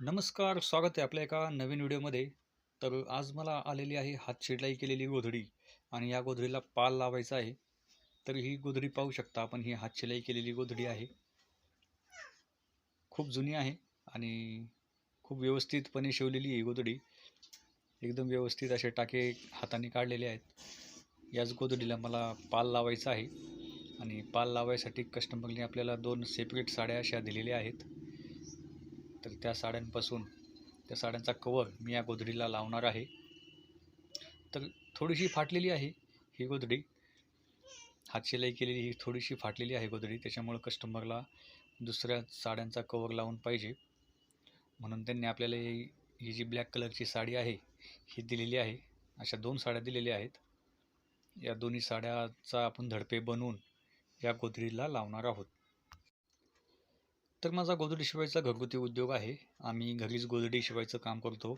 नमस्कार स्वागत आहे आपल्या एका नवीन व्हिडिओमध्ये. तर आज मला आलेली आहे हातशिडलाई केलेली गोधडी आणि या गोधडीला पाल लावायचा आहे. तर ही गोधडी पाहू शकता आपण ही हात शिलाई केलेली गोधडी आहे. खूप जुनी आहे आणि खूप व्यवस्थितपणे शिवलेली ही गोधडी. एकदम व्यवस्थित असे टाके हाताने काढलेले आहेत. याच गोधडीला मला पाल लावायचा आहे आणि पाल लावायसाठी कस्टमरने आपल्याला दोन सेपरेट साड्या अशा दिलेल्या आहेत. तर त्या साड्यांपासून त्या साड्यांचा कवर मी या गोधडीला लावणार आहे. तर थोडीशी फाटलेली आहे ही गोधडी. हातशिलाई केलेली ही थोडीशी फाटलेली आहे गोधडी. त्याच्यामुळं कस्टमरला दुसऱ्या साड्यांचा कवर लावून पाहिजे. म्हणून त्यांनी आपल्याला ही ही जी ब्लॅक कलरची साडी आहे ही दिलेली आहे. अशा दोन साड्या दिलेल्या आहेत. या दोन्ही साड्याचा आपण धडपे बनवून या गोधडीला लावणार आहोत. तर माझा गोधडी शिवायचा घरगुती उद्योग आहे. आम्ही घरीच गोधडी शिवायचं काम करतो.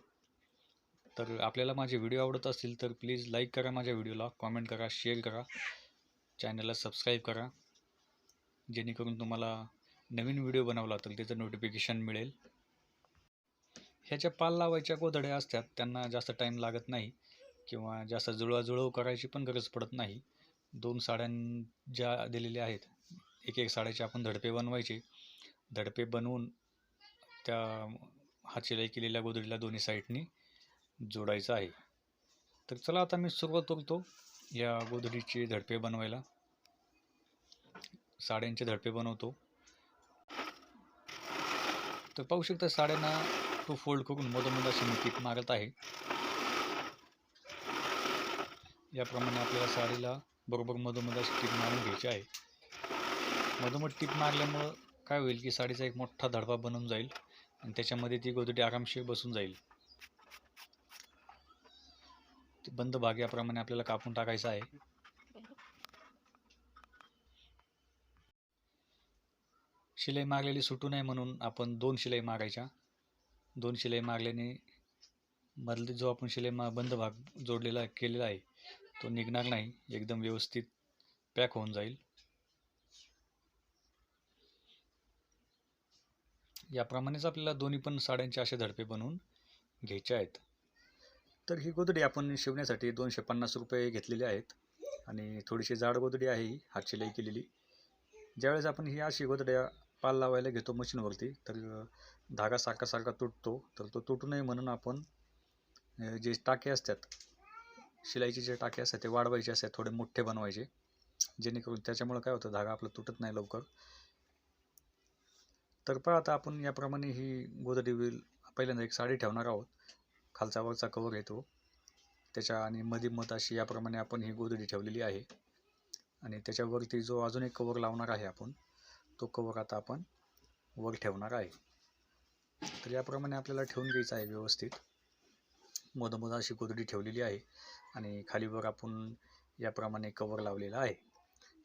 तर आपल्याला माझे व्हिडिओ आवडत असतील तर प्लीज लाईक करा माझ्या व्हिडिओला कॉमेंट करा शेअर करा चॅनलला सबस्क्राईब करा. जेणेकरून तुम्हाला नवीन व्हिडिओ बनवला तर त्याचं नोटिफिकेशन मिळेल. ह्याच्या पाल लावायच्या गोधड्या असतात त्यांना जास्त टाईम लागत नाही किंवा जास्त जुळवाजुळव करायची पण गरज पडत नाही. दोन साड्यां ज्या दिलेल्या आहेत एक एक साड्याचे आपण धडपे बनवायचे. धडपे बनवून त्या हातशिलाई केलेल्या गोधडीला दोन्ही साईडनी जोडायचं आहे. तर चला आता मी सुरुवात करतो या गोधडीचे धडपे बनवायला. साड्यांचे धडपे बनवतो. तर पाहू शकता साड्यांना तो फोल्ड करून मधोमध अशी मी टीप मारत आहे. याप्रमाणे आपल्याला साडीला बरोबर मधोमध अशी टीप मारून घ्यायची आहे. मधोमध टीप मारल्यामुळं काय होईल की साडीचा एक मोठा धडपा बनून जाईल आणि त्याच्यामध्ये ती गोधडी आरामशीर बसून जाईल. ते बंद भाग याप्रमाणे आपल्याला कापून टाकायचं आहे. शिलाई मारलेली सुटू नये म्हणून आपण दोन शिलाई मारायच्या दोन शिलाई मारल्याने मधली जो आपण शिलाई मा बंद भाग जोडलेला केलेला आहे तो निघणार नाही. एकदम व्यवस्थित पॅक होऊन जाईल. याप्रमाणेच आपल्याला दोन्ही पण साड्यांचे असे धडपे बनवून घ्यायचे आहेत. तर ही गोदडी आपण शिवण्यासाठी दोनशे पन्नास रुपये घेतलेले आहेत. आणि थोडीशी जाड गोदडी आहे ही हातशिलाई केलेली. ज्यावेळेस आपण ही अशी गोदड्या पाल लावायला घेतो मशीनवरती तर धागा सारखा सारखा तुटतो. तर तो तुटू नये म्हणून आपण जे टाके असतात शिलाईचे जे टाके असतात ते वाढवायचे असतात थोडे मोठे बनवायचे. जेणेकरून त्याच्यामुळं काय होतं धागा आपला तुटत नाही लवकर. तर पहा आता आपण याप्रमाणे ही गोदडी विल पहिल्यांदा एक साडी ठेवणार आहोत. खालचा वरचा कवर येतो त्याच्या आणि मधी मत अशी याप्रमाणे आपण ही गोदडी ठेवलेली आहे. आणि त्याच्यावरती जो अजून एक कवर लावणार आहे आपण तो कवर आता आपण वर ठेवणार आहे. तर याप्रमाणे आपल्याला ठेवून घ्यायचं आहे व्यवस्थित. मधोमध अशी गोदडी ठेवलेली आहे. आणि खालीवर आपण याप्रमाणे कवर लावलेला आहे.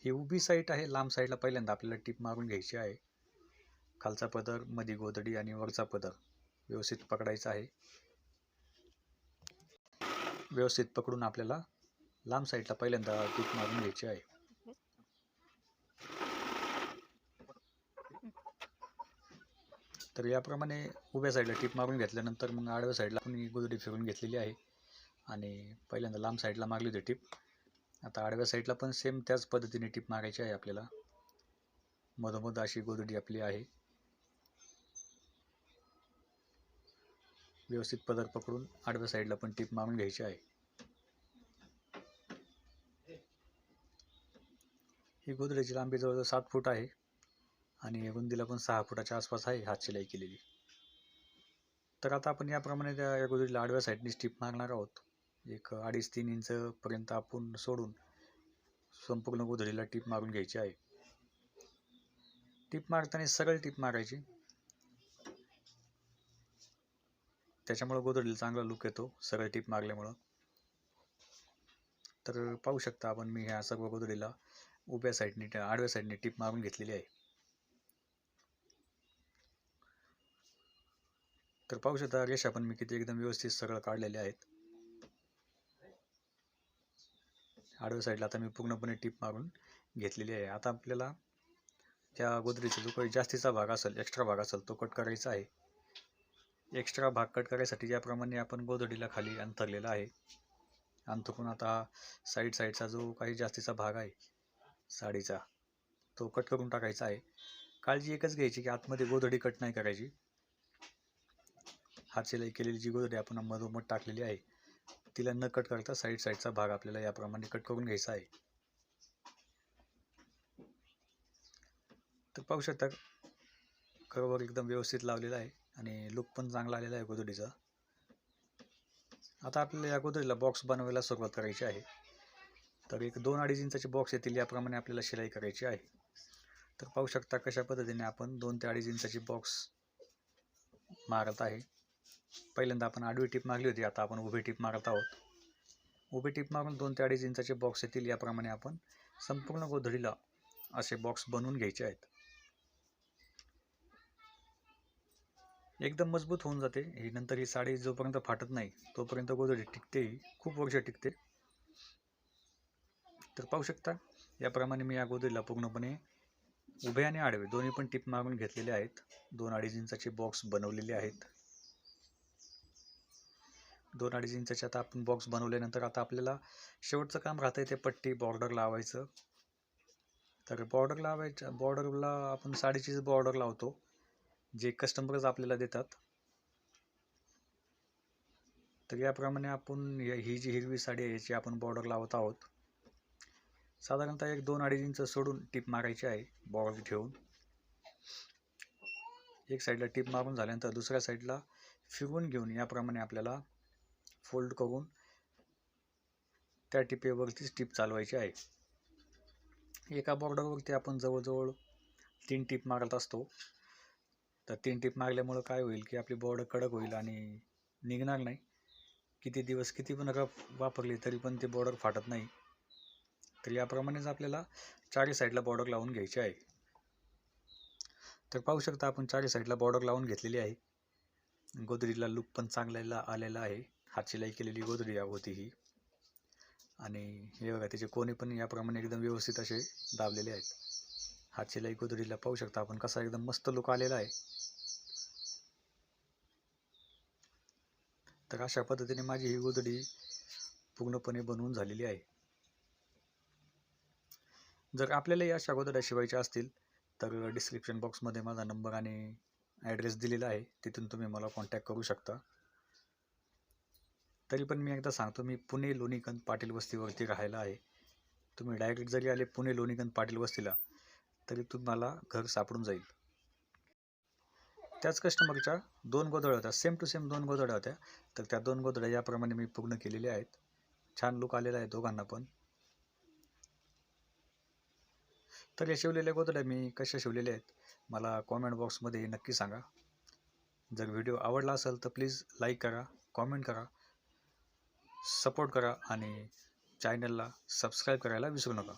ही उभी साईड आहे लांब साईडला पहिल्यांदा आपल्याला टीप मारून घ्यायची आहे. खालचा पदरमध्ये गोधडी आणि वरचा पदर व्यवस्थित पकडायचा आहे. व्यवस्थित पकडून आपल्याला लांब साईडला पहिल्यांदा टीप मारून घ्यायची आहे. तर याप्रमाणे उभ्या साईडला टीप मारून घेतल्यानंतर मग आडव्या साईडला आपण ही फिरून घेतलेली आहे. आणि पहिल्यांदा लांब साईडला मारली होती टीप. आता आडव्या साईडला पण सेम त्याच पद्धतीने टीप मारायची आहे आपल्याला. मधोमध अशी गोदडी आपली आहे. व्यवस्थित पदर पकडून आडव्या साईडला पण टीप मारून घ्यायची आहे. ही गोदड्याची लांबी जवळजवळ सात फूट आहे आणि रुंदीला पण सहा फुटाच्या आसपास आहे हात शिलाई केलेली. तर आता आपण याप्रमाणे त्या या गोदडीला आडव्या साईडने स्टीप मारणार आहोत. एक अडीच तीन इंचपर्यंत आपण सोडून संपूर्ण गोधडीला टीप मारून घ्यायची आहे. टीप मारताना सरळ टीप मारायची. त्याच्यामुळं गोधडीला चांगला लुक येतो सगळे टीप मागल्यामुळं. तर पाहू शकता आपण मी ह्या सर्व गोदडीला उभ्या साईडने आडव्या साईडने टीप मारून घेतलेली आहे. तर पाहू शकता रेषा पण मी किती एकदम व्यवस्थित सगळं काढलेल्या आहेत. आडव्या साईडला आता मी पूर्णपणे टीप मारून घेतलेली आहे. आता आपल्याला त्या गोदरीचा जो काही जास्तीचा भाग असेल एक्स्ट्रा भाग असेल तो कट करायचा आहे. एक्स्ट्रा भाग कट करायसाठी ज्याप्रमाणे आपण गोधडीला खाली अंतरलेला आहे. अंतरून आता हा साईड साईडचा जो काही जास्तीचा भाग आहे साडीचा तो कट करून टाकायचा आहे. काळजी एकच घ्यायची की आतमध्ये गोधडी कट नाही करायची. हात शिलाई केलेली जी गोधडी आपण मधोमध टाकलेली आहे तिला न कट करता साईड साईडचा भाग आपल्याला याप्रमाणे कट करून घ्यायचा आहे. तर पाहू शकता खरोखर एकदम व्यवस्थित लावलेला आहे. आणि लुक पण चांगला आलेला आहे गोधडीचा आता आपल्याला या गोदडीला बॉक्स बनवायला सुरुवात करायची आहे. तर एक दोन अडीच इंचाचे बॉक्स येतील याप्रमाणे आपल्याला शिलाई करायची आहे. तर पाहू शकता कशा पद्धतीने आपण दोन ते अडीच इंचाची बॉक्स मारत आहे. पहिल्यांदा आपण आडवी टीप मारली होती आता आपण उभी टीप मारत आहोत. उभी टीप मारून दोन ते अडीच इंचाचे बॉक्स येतील याप्रमाणे आपण संपूर्ण गोधडीला असे बॉक्स बनवून घ्यायचे आहेत. एकदम मजबूत होऊन जाते. ही नंतर ही साडी जोपर्यंत फाटत नाही तोपर्यंत गोदडी टिकते ही खूप वर्ष टिकते. तर पाहू शकता याप्रमाणे मी या गोदडीला पूर्णपणे उभे आणि आडवे दोन्ही पण टिप मारून घेतलेले आहेत. दोन अडीच इंचाचे बॉक्स बनवलेले आहेत. दोन अडीच इंचाचे आता आपण बॉक्स बनवल्यानंतर आता आपल्याला शेवटचं काम राहतं आहे ते पट्टी बॉर्डर लावायचं. तर बॉर्डर लावायच्या बॉर्डरला आपण साडीचीच बॉर्डर लावतो. जे कस्टमरच आपल्याला देतात तर याप्रमाणे आपण ही जी हिरवी साडी आहे याची आपण बॉर्डर लावत आहोत साधारणतः एक दोन अडीच इंच सोडून टिप मारायची आहे बॉर्डर ठेवून. एक साईडला टिप मारून झाल्यानंतर दुसऱ्या साईडला फिरवून घेऊन याप्रमाणे आपल्याला फोल्ड करून त्या टिपेवरतीच टिप चालवायची आहे. एका बॉर्डरवरती आपण जवळजवळ तीन टीप मारत असतो. तर तीन टीप मागल्यामुळं काय होईल की आपली बॉर्डर कडक होईल आणि निघणार नाही. किती दिवस किती पण रफ वापरली तरी पण ते बॉर्डर फाटत नाही. तर याप्रमाणेच आपल्याला चारी साईडला बॉर्डर लावून घ्यायची आहे. तर पाहू शकता आपण चारी साईडला बॉर्डर लावून घेतलेली आहे. गोदडीला लुक पण चांगला आलेला आहे. हात शिलाई केलेली गोदडी होती ही. आणि हे बघा त्याचे कोणी पण याप्रमाणे एकदम व्यवस्थित असे दाबलेले आहेत. हात शिलाई गोदडीला पाहू शकता आपण कसा एकदम मस्त लुक आलेला आहे. तर अशा पद्धतीने माझी ही गोदडी पूर्णपणे बनवून झालेली आहे. जर आपल्यालाही अशा गोदड्या शिवायच्या असतील तर डिस्क्रिप्शन बॉक्समध्ये माझा नंबर आणि ॲड्रेस दिलेला आहे. तिथून तुम्ही मला कॉन्टॅक्ट करू शकता. तरी पण मी एकदा सांगतो मी पुणे लोणीकंद पाटील वस्तीवरती राहायला आहे. तुम्ही डायरेक्ट जरी आले पुणे लोणीकंद पाटील वस्तीला तरी तुम्हाला घर सापडून जाईल. त्याच कस्टमरच्या दोन गोधड्या होत्या. सेम टू सेम दोन गोधड्या होत्या. तर त्या दोन गोधड्या याप्रमाणे मी पूर्ण केलेल्या आहेत. छान लुक आलेला आहे दोघांना पण. तर या शिवलेल्या गोधड्या मी कशा शिवलेल्या आहेत मला कॉमेंट बॉक्समध्ये नक्की सांगा. जर व्हिडिओ आवडला असेल तर प्लीज लाईक करा कॉमेंट करा सपोर्ट करा आणि चॅनलला सबस्क्राईब करायला विसरू नका.